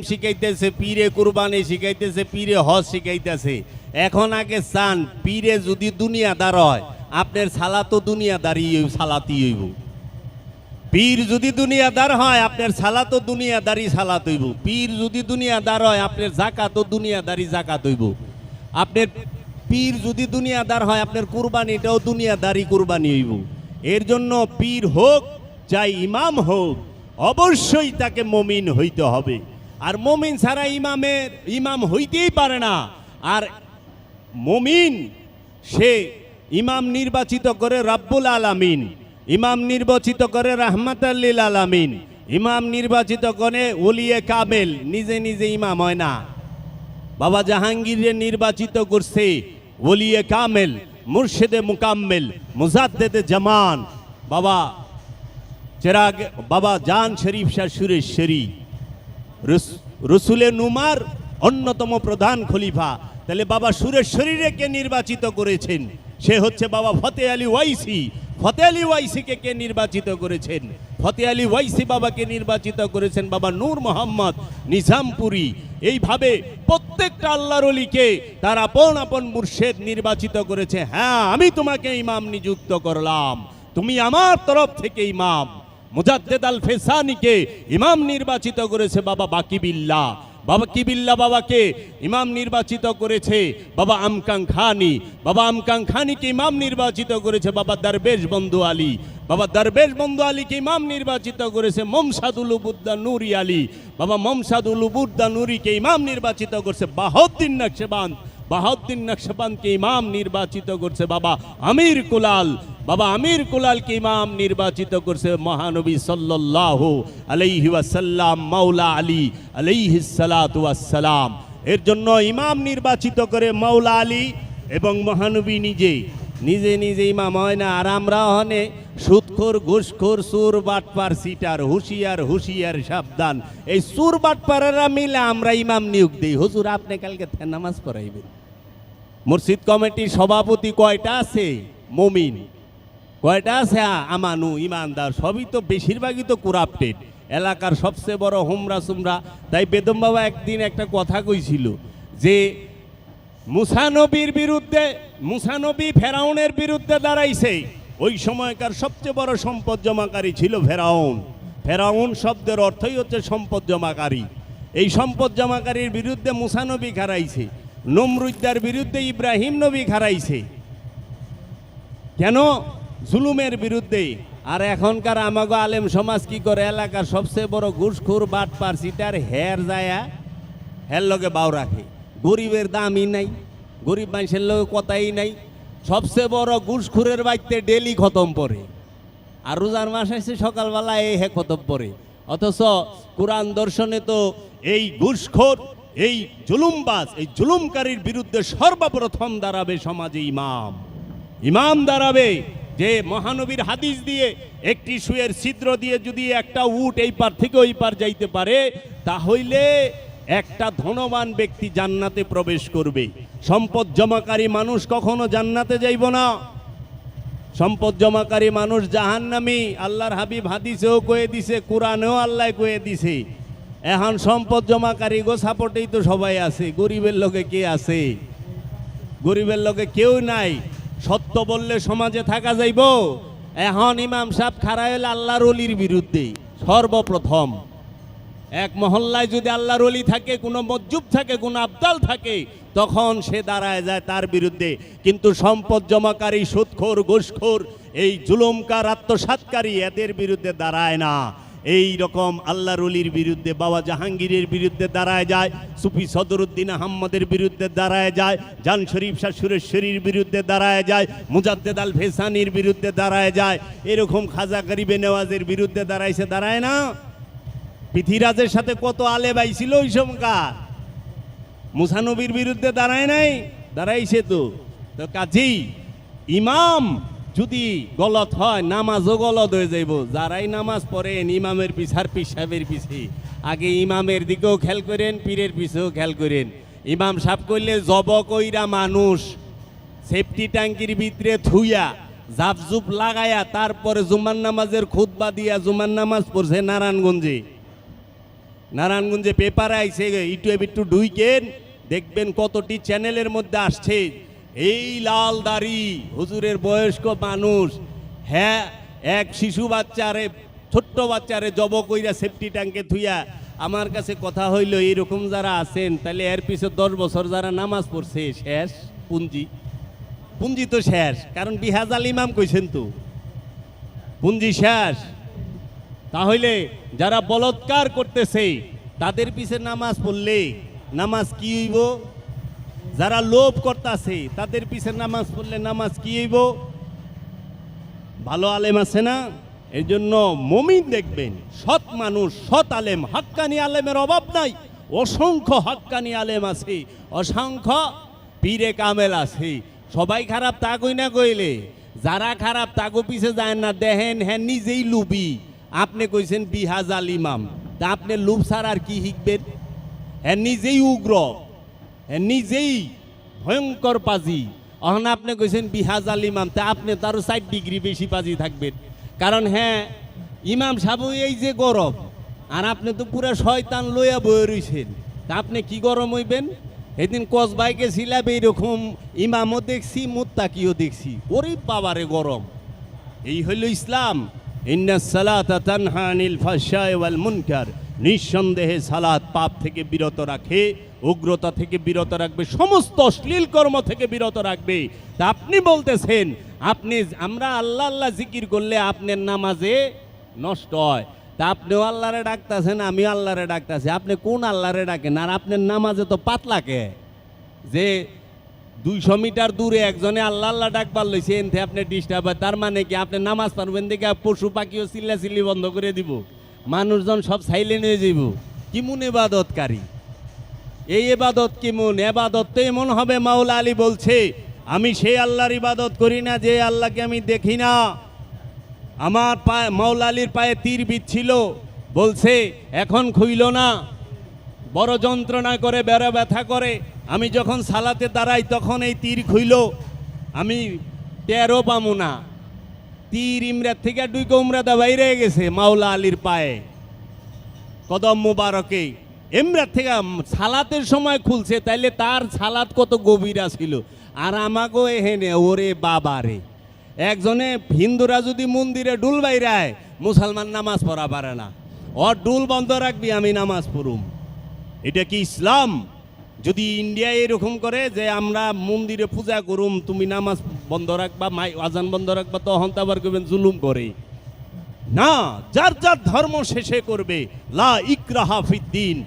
শিখাইতেছে, পীরে কুরবানি শিখাইতেছে, পীরে হজ শিখাইতেছে। এখন আগে চান, পীরে যদি দুনিয়াদার হয়, আপনার সালা তো দুনিয়াদারি সালাতি হইব। পীর যদি দুনিয়াদার হয়, আপনার সালা তো দুনিয়াদারি সালাত হইব। পীর যদি দুনিয়াদার হয়, আপনার জাকাত তো দুনিয়াদারি জাকাত হইব। আপনার পীর যদি দুনিয়াদার হয়, আপনার কুরবানিটাও দুনিয়াদারি কুরবানি হইব। এর জন্য পীর হোক চাই ইমাম হোক, অবশ্যই তাকে মমিন হইতে হবে। আর মমিন ছাড়া ইমামের, ইমাম হইতেই পারে না। আর মমিন, সে ইমাম নির্বাচিত করে রাব্বুল আলামিন, ইমাম নির্বাচিত করে রাহমাত আল্লিল আলামিন, ইমাম নির্বাচিত করে ওলিয়ে কামেল, নিজে নিজে ইমাম হয় না। বাবা জাহাঙ্গীরের নির্বাচিত করছে ওলিয়ে কামেল, মুর্শেদে মুকাম্মেল, মুজাদ্দেদে জামান। বাবা, চেরাগ, বাবা জান শরীফ শাহ রস- রসুলে নুমার অন্যতম প্রধান খলিফা। তাহলে বাবা সুরেশ্বরীরে কে নির্বাচিত করেছেন। সে হচ্ছে বাবা ফতে আলী ওয়াইসি। ফতে আলী ওয়াইসিকে কে নির্বাচিত করেছেন? ফতে আলী ওয়াইসি বাবাকে নির্বাচিত করেছেন বাবা নূর মোহাম্মদ নিজামপুরি। এইভাবে প্রত্যেকটা আল্লাহর অলিকে তার আপন আপন মুর্শেদ নির্বাচিত করেছে। হ্যাঁ আমি তোমাকে ইমাম নিযুক্ত করলাম। তুমি আমার তরফ থেকে ইমাম। মুজাদ্দেদ আল ফেসানিকে ইমাম নির্বাচিত করেছে বাবা বাকিবিল্লা বাবা কিবিল্লা বাবাকে? ইমাম নির্বাচিত করেছে বাবা আমকাং খানি। বাবা আমকাং খানিকে ইমাম নির্বাচিত করেছে বাবা দরবেশ বন্ধু আলী। বাবা দরবেশ বন্ধু আলীকে ইমাম নির্বাচিত করেছে মমসাদুল উবুদ্দা নুরি আলী। বাবা মমসাদুল উবুদ্দা নুরিকে ইমাম নির্বাচিত করেছে বাহদ্দিন নকশবান বাহাউদ্দিন নকশবন্দকে ইমাম নির্বাচিত করছে বাবা আমির কুলাল। বাবা আমির কুলালকে ইমাম নির্বাচিত করছে মহানবী সাল্লাল্লাহু আলাইহি ওয়াসাল্লাম, মাওলা আলী আলাইহি সালাতু এর জন্য ইমাম নির্বাচিত করে মাওলা আলী এবং মহানবী নিজে। নিজে নিজে ইমাম হয় না, আর আমরা হনে সুদখোর ঘুষখোর, সুর বাটপার, সিটার, হুশিয়ার হুশিয়ার, সাবধান। এই সুর বাটপারেরা মিলে আমরা ইমাম নিয়োগ দিই। হুজুর, আপনি কালকে নামাজ পড়াইবেন। মসজিদ কমিটির সভাপতি কয়টা আছে? মমিন। কয়টা আছে? আমানু, ইমানদার, সবই তো বেশিরভাগই তো কুরাপ্টেড এলাকার সবচেয়ে বড় হুমরা সুমরা। তাই বেদম বাবা একদিন একটা কথা কইছিল যে মুসানবীর বিরুদ্ধে মুসানবী ফেরাউনের বিরুদ্ধে দাঁড়াইছে। ওই সময়কার সবচেয়ে বড় সম্পদ জমাকারী ছিল ফেরাউন। ফেরাউন শব্দের অর্থই হচ্ছে সম্পদ জমাকারী। এই সম্পদ জমাকারীর বিরুদ্ধে মুসানবী খারাইছে নমরুদ্দার বিরুদ্ধে ইব্রাহিম নবী খারাইছে কেন? জুলুমের বিরুদ্ধে। আর এখনকার আমাগো আলেম সমাজ কি করে? এলাকার সবচেয়ে বড় ঘুষখোর, বাটপার সিটার হের যায়া, হের লগে বাউ রাখে। গরিবের দামই নাই, গরিব মানুষের লগে কথাই নাই। সবচেয়ে বড় ঘুষখোরের বাইতে ডেলি খতম পড়ে। আর রোজার মাস আছে সকালবেলা এই হে খতম পড়ে। অথচ কোরআন দর্শনে তো এই ঘুষখোর, এই জুলুমবাজ, এই জুলুমকারীর বিরুদ্ধে সর্বপ্রথম দাঁড়াবে সমাজে ইমাম। ইমাম দাঁড়াবে যে মহানবীর হাদিস দিয়ে একটি সুয়ের ছিদ্র দিয়ে যদি একটা উট এই পার থেকে ওই পার যাইতে পারে তাহলে একটা ধনবান ব্যক্তি জান্নাতে প্রবেশ করবে। সম্পদ জমাকারী মানুষ কখনো জান্নাতে যাইব না। সম্পদ জমাকারী মানুষ জাহান্নামি, আল্লাহর হাবিব হাদিসেও কয়ে দিছে, কোরআনেও আল্লাহ কয়ে দিছে। এখন সম্পদ জমাকারী গো, সাপোর্টেই তো সবাই আছে। গরিবের লোকে কে আছে? গরিবের লোকে কেউ নাই। সত্য বললে সমাজে থাকা যাইব। এখন ইমাম সাহেব হইলে আল্লাহর অলির বিরুদ্ধে। সর্বপ্রথম। এক মহল্লায় যদি আল্লাহর অলি থাকে, কোনো মজ্জুব থাকে, কোনো আবদাল থাকে, তখন সে দাঁড়ায় যায় তার বিরুদ্ধে। কিন্তু সম্পদ জমাকারী, সুদখোর, ঘুষখোর, এই জুলুমকার, আত্মসাৎকারী এদের বিরুদ্ধে দাঁড়ায় না। এই রকম আল্লাহর অলির বিরুদ্ধে, বাবা জাহাঙ্গীরের বিরুদ্ধে দাঁড়ায় যায়, সুফি সদরুদ্দিন আহম্মদের বিরুদ্ধে দাঁড়ায় যায়, জান শরীফ শাহ সুরেশ্বরীর বিরুদ্ধে দাঁড়ায় যায়, মুজাদ্দেদ আল ফেসানির বিরুদ্ধে দাঁড়ায় যায়, এরকম খাজা গরিবে নেওয়াজের বিরুদ্ধে দাঁড়াইছে দাঁড়ায় না। পৃথিরাজের সাথে কত আলে বাইছিল ওই সময়কার? মুসানবীর বিরুদ্ধে দাঁড়ায় নাই? দাঁড়াইছে তো। তো কাজেই ইমাম যদি গলত হয়, নামাজও গলত হয়ে যাইব। যারাই নামাজ পড়েন, ইমামের পিছার পিস সাহেবের পিছে। আগে ইমামের দিকেও খেয়াল করেন, পীরের পিছেও খেয়াল করেন। ইমাম সাহেব করলে জব কইরা মানুষ, সেফটি ট্যাঙ্কির ভিতরে থুইয়া, জাপজুপ লাগায়া তারপরে জুমান নামাজের খুতবা দিয়া জুমান নামাজ পড়ছে নারায়ণগঞ্জে। নারায়ণগঞ্জে পেপারে আইছে ইউটিউব একটু ঢুইকেন দেখবেন কতটি চ্যানেলের মধ্যে আসছে। এই লাল দাড়ি, হুজুরের বয়স্ক মানুষ হ্যাঁ এক শিশু বাচ্চারে, ছোট্ট বাচ্চারে জব কইরা সেফটি ট্যাঙ্কে থুইয়া, আমার কাছে কথা হইল এরকম যারা আছেন, তাহলে এর পিছে দশ বছর যারা নামাজ পড়ছে, শেষ? পুঞ্জি? পুঞ্জি তো শেষ, কারণ বিহাজাল ইমাম কইছেন তো। পুঞ্জি শেষ। তাহলে যারা বলৎকার করতেছে, তাদের পিছে নামাজ পড়লে নামাজ কি হইব? যারা লোভ করতেছে, তাদের পিছে নামাজ পড়লে নামাজ কি হইব? ভালো আলেম আছে না? এই জন্য মমিন দেখবেন, সৎ মানুষ, সৎ আলেম, হাক্কানি আলেমের অভাব নাই। অসংখ্য হাক্কানি আলেম আছে, অসংখ্য পীরে কামেল আছে। সবাই খারাপ তা না কইলে যারা খারাপ তাগো পিছে যায় না দেহেন হ্যাঁ নিজেই লুবি। আপনি কইছেন বিহাজ আল ইমাম। তা আপনি লুব ছাড়া আর কি শিখবেন? হ্যাঁ নিজেই উগ্র হ্যাঁ নিজেই ভয়ঙ্কর পাজি। অহন আপনি কইছেন বিহাজ আল ইমাম, তা আপনি তারও ষাট ডিগ্রি বেশি পাজি থাকবেন। কারণ হ্যাঁ ইমাম সাহেব এই যে গরম, আর আপনি তো পুরো শয়তান লইয়া বয়ে রইছেন। তা আপনি কি গরম হইবেন? এদিন কসবাইকে ছিলাম এইরকম ইমামও দেখছি, মুত্তাকিও দেখছি। ওরে বাবারে গরম। এই হইল ইসলাম। নিঃসন্দেহে সালাত পাপ থেকে বিরত রাখে, উগ্রতা থেকে বিরত রাখবে, সমস্ত অশ্লীল কর্ম থেকে বিরত রাখবে। তা আপনি বলতেছেন, আপনি আমরা আল্লাহ আল্লাহ জিকির করলে আপনার নামাজে নষ্ট হয়। তা আপনিও আল্লাহরে ডাকতেছেন, আমিও আল্লাহরে ডাকতেছি। আপনি কোন আল্লাহরে ডাকেন? আর আপনার নামাজে তো পাতলাকে যে দুইশো মিটার দূরে একজনে আল্লাহ আল্লাহ ডাকবার লইছে, এনতে আপনি ডিস্টার্ব হয়। তার মানে কি, আপনি নামাজ পারবেন দেখে পশু পাখিও চিল্লা চিল্লি বন্ধ করে দিব। মানুষজন সব সাইলেন্ট হয়ে যাব কি মন এবাদতকারী? এই এবাদত কি মন? এবাদত তো এমন হবে, মাওলা আলী বলছে, আমি সেই আল্লাহর ইবাদত করি না, যে আল্লাহকে আমি দেখি না। আমার পায়ে, মাওলা আলীর পায়ে তীর বিচ্ছিল। বলছে, এখন খুইল না। বড় যন্ত্রণা করে, বেড়া ব্যথা করে। আমি যখন সালাতে দাঁড়াই, তখন এই তীর খুইল। আমি তেরো পামু না। তীর ইমরাত থেকে ডুইকে উমরাদা বাইরে গেছে মাওলা আলীর পায়ে। কদম মুবারকে। এমরাত থেকে সালাতের সময় খুলছে, তাইলে তার সালাত কত গভীর ছিল আর আমাকেও এহেনে, ওরে বাবারে একজনে হিন্দুরা যদি মন্দিরে ডুল বাইরায়, মুসলমান নামাজ পড়া পারে না। ওর ডুল বন্ধ রাখবি, আমি নামাজ পড়ুম। এটা কি ইসলাম? যদি ইন্ডিয়া এরকম করে যে আমরা মন্দিরে পূজা করুম, তুমি নামাজ বন্ধ রাখবা, মাই আজান বন্ধ রাখবা, তখন তো আবার করবেন জুলুম করে। না, যার যার ধর্ম শেষে করবে। লা ইকরাহাফিদ্দিন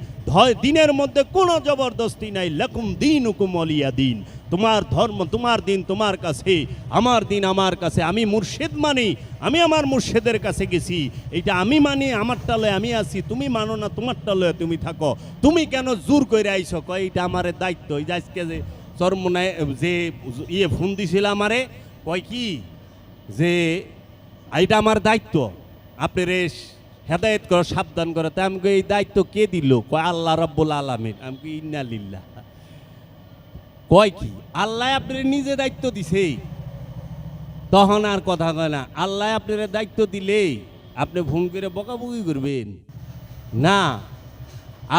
দিনের মধ্যে কোনো জবরদস্তি নাই। লাকুম দিন হুকুম অলিয়া দিন। তোমার ধর্ম, তোমার দিন, তোমার কাছে, আমার দিন আমার কাছে, আমি মুর্শেদ মানি, আমি আমার মুর্শেদের কাছে গেছি। এটা আমি মানি আমার টালে আমি আছি, তুমি মানো না তোমার টালে তুমি থাকো। তুমি কেন জোর করে আইছো? কয় এটা আমার দায়িত্ব। এই যে আজকে যে যে ইয়ে ফোন দিছিল আমারে, কয় কি? যে, এইটা আমার দায়িত্ব। আপনার হেদায়ত করে, সাবধান করে। তা আমাকে এই দায়িত্ব কে দিল? কয়, আল্লাহ রব্বুল আলমিন। আমি ইন্না লিল্লাহ। কয় কি? আল্লাহ আপনার নিজে দায়িত্ব দিছে। তখন আর কথা কয় না, আল্লাহ আপনার দায়িত্ব দিলে আপনি ভুল করে বকাবকি করবেন। না,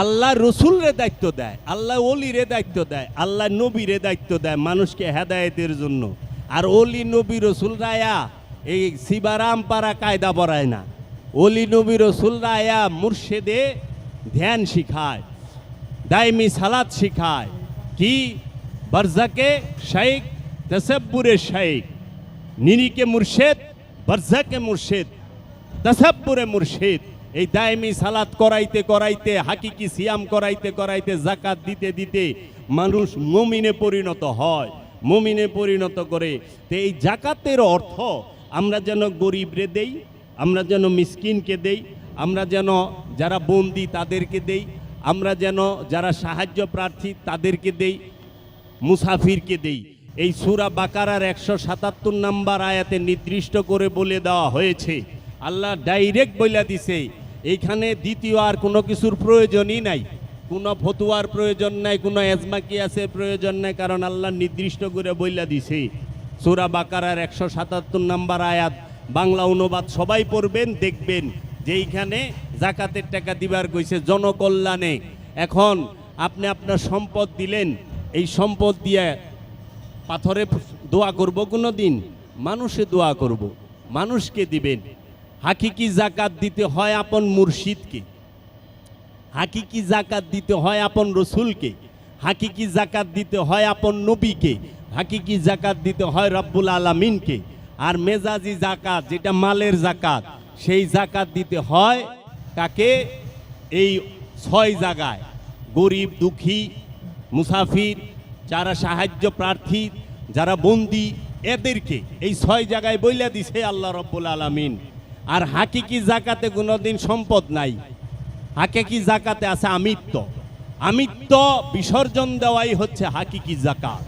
আল্লাহ রসুলরে দায়িত্ব দেয়, আল্লাহ অলিরে দায়িত্ব দেয়, আল্লাহ নবীরে দায়িত্ব দেয় মানুষকে হেদায়েতের জন্য। আর অলি নবী রসুল রায়া এই শিবারাম পাড়া কায়দা পড়ায় না। অলি নবী রসুল রায়া মুর্শেদে ধ্যান শিখায় দায়মি সালাদ শিখায়। কি? বরজাকে শেখ তসব্বুরে শেখ নিরিকে মুর্শেদ, বরজাকে মুর্শেদ। তসব্বুরে মুর্শিদ। এই দায়মি সালাত করাইতে করাইতে, হাকিকি সিয়াম করাইতে করাইতে জাকাত দিতে দিতে মানুষ মমিনে পরিণত হয়। মমিনে পরিণত করে। তো এই জাকাতের অর্থ আমরা যেন গরিবরে দেই, আমরা যেন মিসকিনকে দেই, আমরা যেন যারা বন্দি তাদেরকে দেই, আমরা যেন যারা সাহায্য প্রার্থী তাদেরকে দেই মুসাফিরকে দেই। এই সুরা বাকারার একশো সাতাত্তর নাম্বার আয়াতে নির্দিষ্ট করে বলে দেওয়া হয়েছে। আল্লাহ ডাইরেক্ট বইলা দিছে, এইখানে দ্বিতীয় আর কোনো কিছুর প্রয়োজনই নাই। কোনো ফতুয়ার প্রয়োজন নাই, কোনো এজমাকিয়াসের প্রয়োজন নাই, কারণ আল্লাহ নির্দিষ্ট করে বইলা দিছে। সুরা বাকারার একশো সাতাত্তর নাম্বার আয়াত, বাংলা অনুবাদ সবাই পড়বেন, দেখবেন যে এইখানে জাকাতের টাকা দিবার কইছে জনকল্যাণে। এখন আপনি আপনার সম্পদ দিলেন এই সম্পদ দিয়ে পাথরে দোয়া করব কোনো দিন মানুষে দোয়া করব। মানুষকে দিবেন। হাকিকি জাকাত দিতে হয় আপন মুর্শিদকে। হাকিকি জাকাত দিতে হয় আপন রসুলকে। হাকিকি জাকাত দিতে হয় আপন নবীকে। হাকিকি জাকাত দিতে হয় রব্বুল আলামিনকে। আর মেজাজি জাকাত, যেটা মালের জাকাত, সেই জাকাত দিতে হয় কাকে? এই ছয় জায়গায়। গরিব, দুঃখী মুসাফির, যারা সাহায্য প্রার্থী, যারা বন্দি, এদেরকে এই ছয় জায়গায় বইলা দিছে আল্লাহ রব্বুল আলামিন। আর হাকিকি জাকাতে কোনোদিন সম্পদ নাই। হাকিকি জাকাতে আছে আমিত্ব। আমিত্ব বিসর্জন দেওয়াই হচ্ছে হাকিকি জাকাত।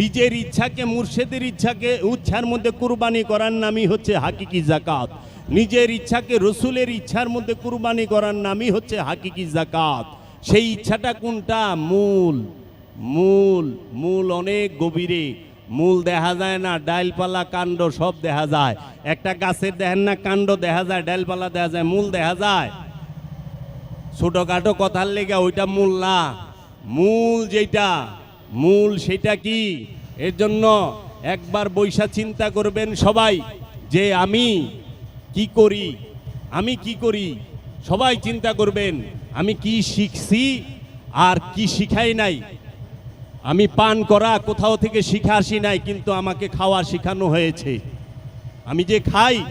নিজের ইচ্ছাকে, মুর্শেদের ইচ্ছাকে উচ্ছার মধ্যে কুরবানি করার নামই হচ্ছে হাকিকি জাকাত। নিজের ইচ্ছাকে, রসুলের ইচ্ছার মধ্যে কুরবানি করার নামই হচ্ছে হাকিকি জাকাত। সেই ইচ্ছাটা কোনটা? মূল। মূল মূল অনেক গভীরে। মূল দেখা যায় না, ডাইলপালা, কাণ্ড সব দেখা যায়। একটা গাছের দেখেন না, কাণ্ড দেখা যায়, ডাইলপালা দেখা যায়, মূল দেখা যায়। ছোটখাটো কথার লেগে ওইটা মূল না। মূল যেটা মূল সেটা কি? এর জন্য একবার বৈশা চিন্তা করবেন সবাই যে আমি কি করি? আমি কি করি? সবাই চিন্তা করবেন, আমি কি শিখছি আর কি শিখাই নাই? আমি পান করা কোথাও থেকে শিখা আসি নাই, কিন্তু আমাকে খাওয়া শেখানো হয়েছে। আমি যে খাই,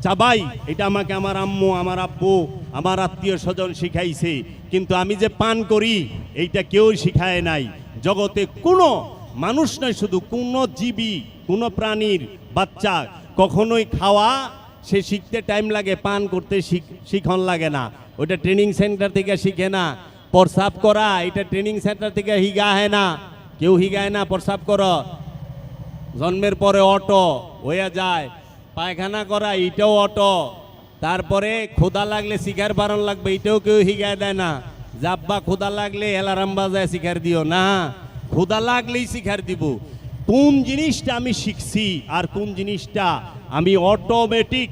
চাবাই, এটা আমাকে আমার আম্মু, আমার আব্বু, আমার আত্মীয় স্বজন শিখাইছে। কিন্তু আমি যে পান করি, এইটা কেউ শিখায় নাই। জগতে কোনো মানুষ নয় শুধু কোনো জীবী, কোনো প্রাণীর বাচ্চা। কখনোই খাওয়া, সে শিখতে টাইম লাগে, পান করতে শিখ- শিখন লাগে না। ওটা ট্রেনিং সেন্টার থেকে শিখে না। প্রসাব করা, এটা ট্রেনিং সেন্টার থেকে হিগা হয় না। কেউ হিগায় না, প্রসাব কর। জন্মের পরে অটো হয়ে যায়, পায়খানা করা, এটাও অটো। তারপরে খোদা লাগলে শিকার বারণ লাগবে, এটাও কেউ হিগায় দেয় না। জাব্বা খোদা লাগলে অ্যালার্ম বাজায় শিকার দিও না। খোদা লাগলেই শিকার দিব। কোন জিনিসটা আমি শিখছি আর কোন জিনিসটা আমি অটোমেটিক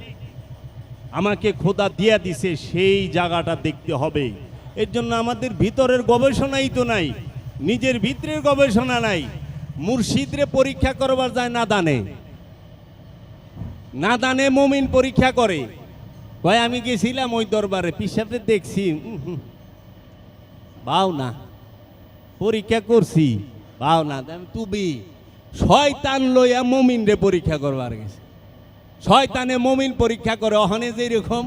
আমাকে খোদা দিয়া দিছে, সেই জায়গাটা দেখতে হবে। এর জন্য আমাদের ভিতরের গবেষণাই তো নাই, নিজের ভিতরের গবেষণা নাই, মুর্শিদরে পরীক্ষা করবার যায় না দানে। না দানে মমিন পরীক্ষা করে। কয়, আমি গেছিলাম ওই দরবারে পিসাতে দেখছি বাও না পরীক্ষা করছি বাও না তুমি শয়তান লইয়া মমিন রে পরীক্ষা করবার গেছে। শয়তানে মমিন পরীক্ষা করে, অহনে যেরকম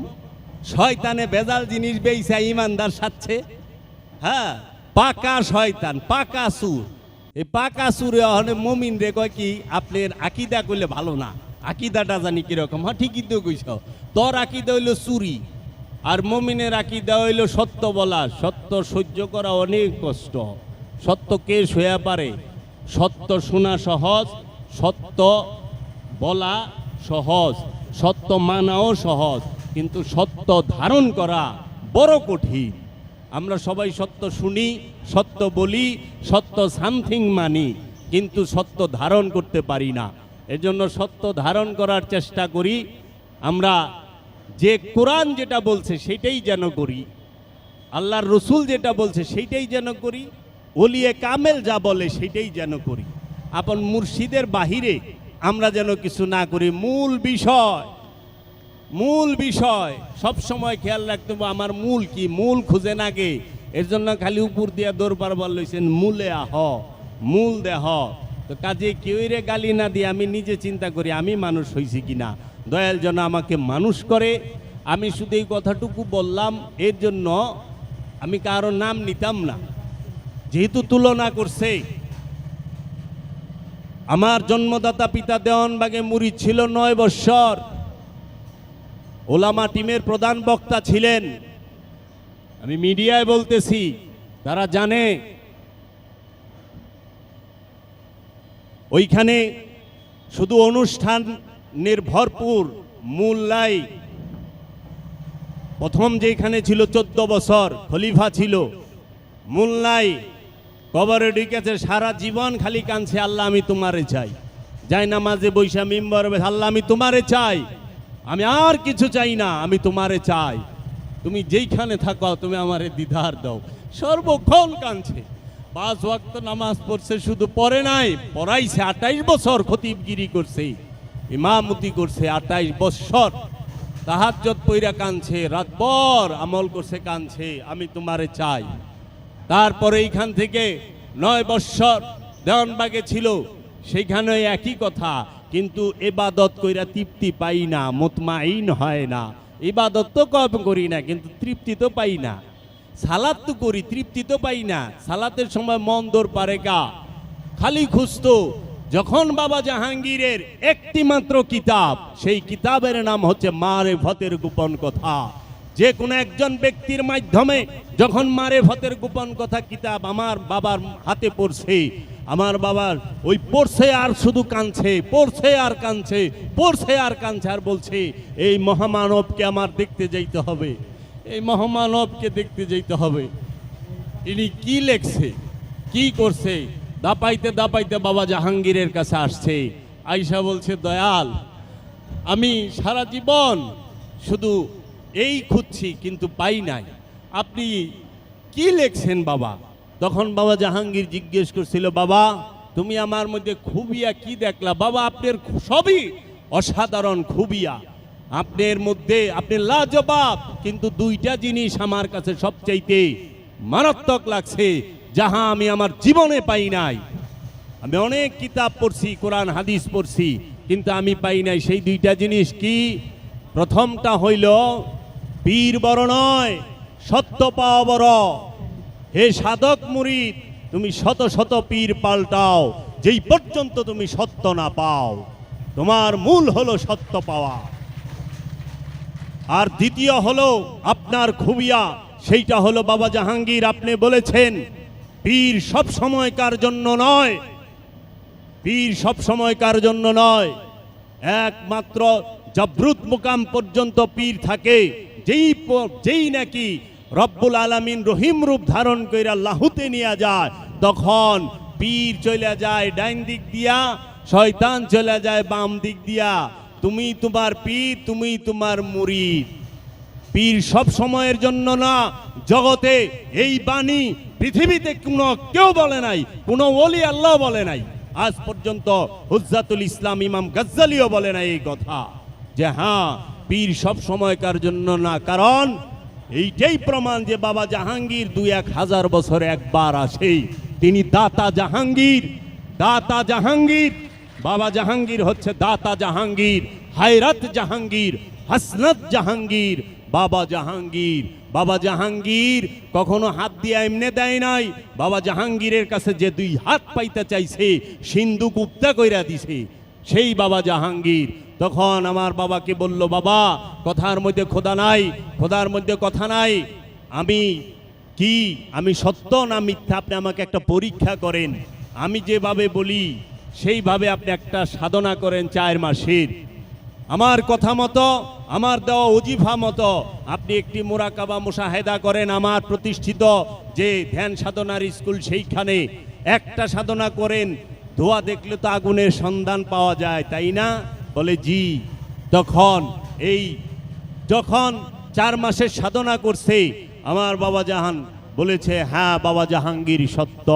শয়তানে বেজাল জিনিস বেইছে, ইমানদার সাচ্ছে। হ্যাঁ পাকা শয়তান, পাকা সুর। এই পাকা সুরে অহনে মমিন রে কয় কি, আপনার আকিদা করলে ভালো না। আকিদাটা জানি কীরকম হ্যাঁ ঠিকই তো কইছ। তোর আকিদা হইল চুরি, আর মমিনের আকিদা হইল সত্য বলা। সত্য সহ্য করা অনেক কষ্ট। সত্য কে শোয়া পারে। সত্য শোনা সহজ, সত্য বলা সহজ, সত্য মানাও সহজ। কিন্তু সত্য ধারণ করা বড় কঠিন। আমরা সবাই সত্য শুনি, সত্য বলি, সত্য সামথিং মানি, কিন্তু সত্য ধারণ করতে পারি না। এজন্য সত্য ধারণ করার চেষ্টা করি। আমরা যে কোরআন যেটা বলছে সেটাই যেন করি। আল্লাহর রসুল যেটা বলছে সেইটাই যেন করি। ওলিয়ে কামেল যা বলে সেটাই যেন করি। আপন মুর্শিদের বাহিরে আমরা যেন কিছু না করি। মূল বিষয় মূল বিষয়, সব সময় খেয়াল রাখতে হবে আমার মূল কি, মূল খুঁজে নাগে এর জন্য খালি উপর দিয়া দরবার বল লইছেন, মূলে আহ, মূল দেহ। তো কাজে কেউই রে গালি না দিয়ে আমি নিজে চিন্তা করি, আমি মানুষ হয়েছি কিনা। দয়াল যেন আমাকে মানুষ করে, আমি শুধু এই কথাটুকু বললাম, এর জন্য আমি কারও নাম নিতাম না। যেহেতু তুলনা করছে, আমার জন্মদাতা পিতা দেওয়ানবাগে মুড়ি ছিল নয় বৎসর। ওলামা টিমের প্রধান বক্তা ছিলেন। আমি মিডিয়ায় বলতেছি, তারা জানে। ওইখানে শুধু অনুষ্ঠান নির্ভরপুর মূল্যায় প্রথম যেখানে ছিল চোদ্দ বছর খলিফা ছিল মুল্লাই কবরে ঢুকেছে, সারা জীবন খালি কানছে আল্লাহ আমি তোমারে চাই। যাই না মাঝে বৈশা মিম্বর আল্লাহ আমি তোমারে চাই। আমি আর কিছু চাই না, আমি তোমারে চাই। তুমি যেইখানে থাকো, তুমি আমারে দিদার দাও। সর্বক্ষণ কাঁদছে। পাঁচ ওয়াক্ত নামাজ পড়ছে, শুধু পড়ে নাই, পড়াইছে আঠাইশ বছর, খতিবগিরি করছে, ইমামতি করছে আঠাইশ বছর। তাহাজ্জত পইরা কানছে রাতভর আমল করছে, কাঁদছে, আমি তোমারে চাই। তারপরে এইখান থেকে নয় বৎসর দেওয়ানবাগে ছিল, সেইখানে একই কথা কিন্তু এবাদত কইরা তৃপ্তি পাই না, মোতমাইন হয় না। ইবাদত তো কম করি না, কিন্তু তৃপ্তি তো পাই না। সালাদ তো করি, তৃপ্তি তো পাই না। সালাতের সময় মন দৌড় পারে গা খালি খুঁজতো, যখন বাবা জাহাঙ্গীরের একটি মাত্র কিতাব, সেই কিতাবের নাম হচ্ছে মারে ভতের গোপন কথা। যে কোনো একজন ব্যক্তির মাধ্যমে যখন মারে ভতের গোপন কথা কিতাব আমার বাবার হাতে পড়ছে আমার বাবার ওই পড়ছে আর শুধু কাঁদছে পড়ছে আর কাঁদছে পড়ছে আর কাঁদছে আর বলছে, এই মহামানবকে আমার দেখতে যাইতে হবে, এই মহামানবকে দেখতে যাইতে হবে। ইনি কি লেখছে, কি করছে? দাপাইতে দাপাইতে বাবা জাহাঙ্গীরের কাছে আসছে। আইসা বলছে, দয়াল, আমি সারা জীবন শুধু এই খুঁজছি, কিন্তু পাই নাই। আপনি কি লেখছেন বাবা? তখন বাবা জাহাঙ্গীর জিজ্ঞেস করছিল, বাবা, তুমি আমার মধ্যে খুবিয়া কি দেখলা? বাবা, আপনার সবই অসাধারণ খুবিয়া। আপনার মধ্যে আপনি লাজবাব, কিন্তু দুইটা জিনিস আমার কাছে সবচাইতে মারাত্মক লাগছে, যাহা আমি আমার জীবনে পাই নাই। আমি অনেক কিতাব পড়ছি, কোরআন, হাদিস পড়ছি, কিন্তু আমি পাই নাই। সেই দুইটা জিনিস কি? প্রথমটা হইল পীর বড় নয়, সত্য পাওয়া বড় হে সাধক মুরিদ, তুমি শত শত পীর পাল্টাও, যেই পর্যন্ত তুমি সত্য না পাও। তোমার মূল হলো সত্য পাওয়া। আর দ্বিতীয় হলো আপনার খুবিয়া, সেইটা হলো বাবা জাহাঙ্গীর, আপনি বলেছেন, পীর সব সময়কার জন্য নয়। পীর সব সময়কার জন্য নয়। একমাত্র জবরুত মুকাম পর্যন্ত পীর থাকে, যেই যেই নাকি রব্বুল আলামিন রহিম রূপ ধারণ কইরা লাহুতে নিয়ে যায়। তখন পীর চলে যায় ডাইন দিক দিয়া, শয়তান চলে যায় বাম দিক দিয়া। তুমি তোমার পীর, তুমি তোমার মুরিদ। পীর সব সময়ের জন্য না, জগতে এই বাণী পৃথিবীতে কোনো কেউ বলে নাই, কোনো ওলি আল্লাহ বলে নাই। আজ পর্যন্ত হুজ্জাতুল ইসলাম ইমাম গজ্জালিও বলে নাই এই কথা। যে হ্যাঁ পীর সব সময়কার জন্য না, কারণ এইটাই প্রমাণ যে বাবা জাহাঙ্গীর দুই এক হাজার বছরে একবার আসেই তিনি দাতা জাহাঙ্গীর দাতা জাহাঙ্গীর, বাবা জাহাঙ্গীর হচ্ছে দাতা জাহাঙ্গীর, হায়রাত জাহাঙ্গীর, হাসনাত জাহাঙ্গীর, বাবা জাহাঙ্গীর। বাবা জাহাঙ্গীর কখনো হাত দিয়ে এমনে দেয় নাই, বাবা জাহাঙ্গীরের কাছে যে দুই হাত পাইতে চাইছে সিন্ধু গুপ্তা কইরা দিছে। সেই বাবা জাহাঙ্গীর। তখন আমার বাবাকে বলল, বাবা, কথার মধ্যে খোদা নাই, খোদার মধ্যে কথা নাই। আমি কি? আমি সত্য না মিথ্যা? আপনি আমাকে একটা পরীক্ষা করেন। আমি যেভাবে বলি, সেইভাবে আপনি একটা সাধনা করেন চার মাসের। আমার কথা মতো, আমার দেওয়া অজিফা মতো, আপনি একটি মোরাকাবা মুশাহেদা করেন আমার প্রতিষ্ঠিত যে ধ্যান সাধনার স্কুল সেইখানে। একটা সাধনা করেন ধোয়া দেখলে তো আগুনের সন্ধান পাওয়া যায়, তাই না? বলে, জি তখন এই, যখন চার মাসের সাধনা করছে, আমার বাবা জাহান বলেছে হ্যাঁ বাবা জাহাঙ্গীর সত্য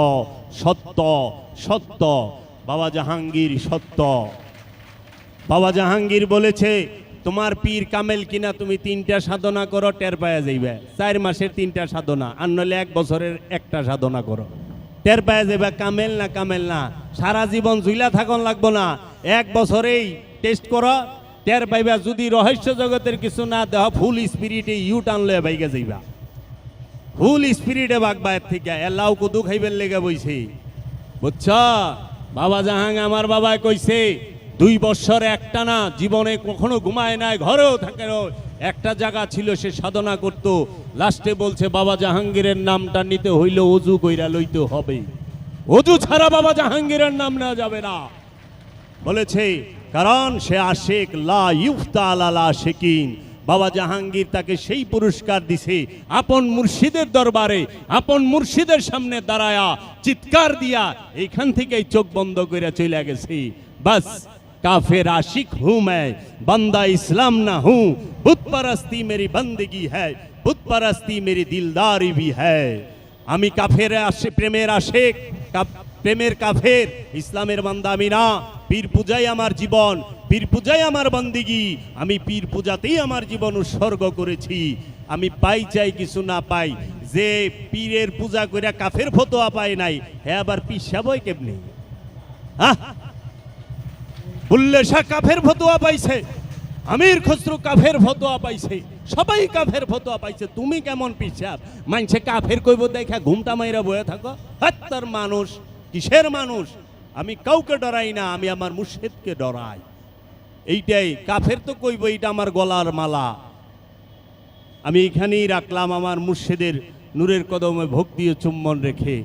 সত্য সত্য, বাবা জাহাঙ্গীর সত্য। বাবা জাহাঙ্গীর বলেছে, তোমার পীর কামেল কিনা তুমি তিনটা সাধনা করো, টের পায়া যাইবে। চার মাসের তিনটা সাধনা, আর নইলে এক বছরের একটা সাধনা করো। টের পায়া যাইবে কামেল না কামেল না সারা জীবন জুইলা থাকন লাগবো না। এক বছরেই টেস্ট করো, টের পাইবা যদি রহস্য জগতের কিছু না দেহ ফুল স্পিরিটে ইউ টান টানলে বাইকে যাইবা। ফুল স্পিরিটে বাগবা এর থেকে এলাও কুদু খাইবের লেগে বইছে। বুঝছ? বাবা জাহাং আমার বাবায় কইছে, দুই বছর একটা না জীবনে কখনো ঘুমায় নাই, ঘরেও থাকে। একটা জায়গা ছিল, সে সাধনা করত। লাস্টে বলছে, বাবা জাহাঙ্গীরের নামটা নিতে হইলে অজু কইরা লইতে হবে। অজু ছাড়া বাবা জাহাঙ্গীরের নাম নেওয়া যাবে না। বলেছে, কারণ সে আশেক, লা ইউফতা আলা শেখিন বাবা জাহাঙ্গীর তাকে সেই পুরস্কার দিছে, আপন মুর্শিদের দরবারে, আপন মুর্শিদের সামনে দাঁড়ায়া চিৎকার দিয়া এখান থেকেই চোখ বন্ধ করে চলে গেছি। বাস, কাফের আশিক মায় বন্দা ইসলাম না হু বুধ পরস্তি মেরি বন্দগি হ্যাঁ বুধ পরস্তি মেরি দিলদারি ভি হ্যায়। আমি কাফের, আসে প্রেমের আশেক। প্রেমের কাফের। ইসলামের বান্দা আমি না। পীর পূজাই আমার জীবন। পীর পূজাই আমার বন্দিগি। আমি পীর পূজাতেই আমার জীবন উৎসর্গ করেছি। আমি পাই চাই কিছু না পাই। যে পীরের পূজা করে কাফের ফতোয়া পায় নাই হ্যাঁ আবার পীর বই কেমনি? হ্যাঁ বুল্লে শাহ কাফের ফতোয়া পাইছে। আমির খসরু কাফের ফতোয়া পাইছে। সবাই কাফের ফতোয়া পাইছে। তুমি কেমন পিসাব? মানছে কাফের কইব, দেখা ঘুমটা মাইরা বয়ে থাকো। হাত্তার মানুষ, কিসের মানুষ? আমি কাউকে ডরাই না, আমি আমার মুর্শিদকে ডরাই। এইটাই, কাফের তো কইব, এইটা আমার গলার মালা। আমি এখানেই রাখলাম আমার মুর্শিদের নূরের কদমে ভক্তি ও চুম্বন রেখে।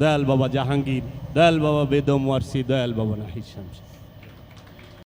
দয়াল বাবা জাহাঙ্গীর, দয়াল বাবা বেদম ওয়ারসি, দয়াল বাবা নাহিদ শামসি।